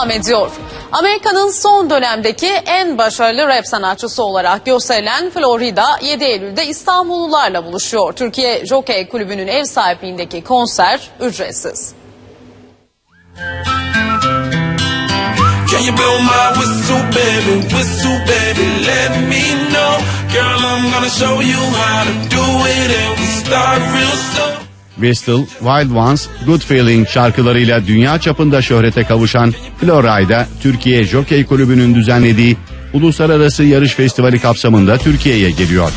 devam ediyor. Amerika'nın son dönemdeki en başarılı rap sanatçısı olarak gösterilen Florida 7 Eylül'de İstanbullularla buluşuyor. Türkiye Jockey Kulübü'nün ev sahipliğindeki konser ücretsiz. Whistle, Wild Ones, Good Feeling şarkılarıyla dünya çapında şöhrete kavuşan Florida, Türkiye Jockey Kulübü'nün düzenlediği Uluslararası Yarış Festivali kapsamında Türkiye'ye geliyor.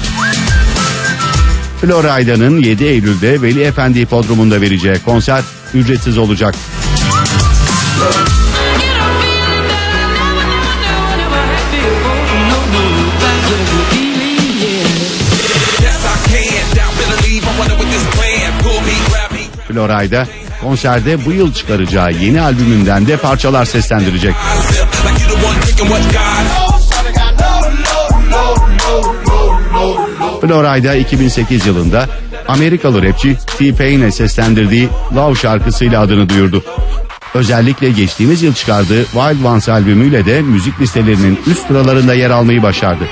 Florida'nın 7 Eylül'de Veli Efendi Hipodromu'nda vereceği konser ücretsiz olacak. Florida konserde bu yıl çıkaracağı yeni albümünden de parçalar seslendirecek. Florida 2008 yılında Amerikalı rapçi T-Pain'e seslendirdiği Love şarkısıyla adını duyurdu. Özellikle geçtiğimiz yıl çıkardığı Wild Ones albümüyle de müzik listelerinin üst sıralarında yer almayı başardı.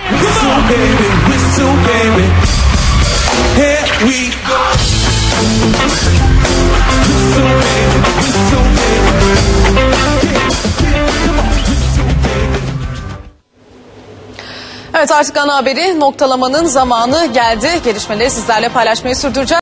Evet artık ana haberi noktalamanın zamanı geldi. Gelişmeleri sizlerle paylaşmayı sürdüreceğiz.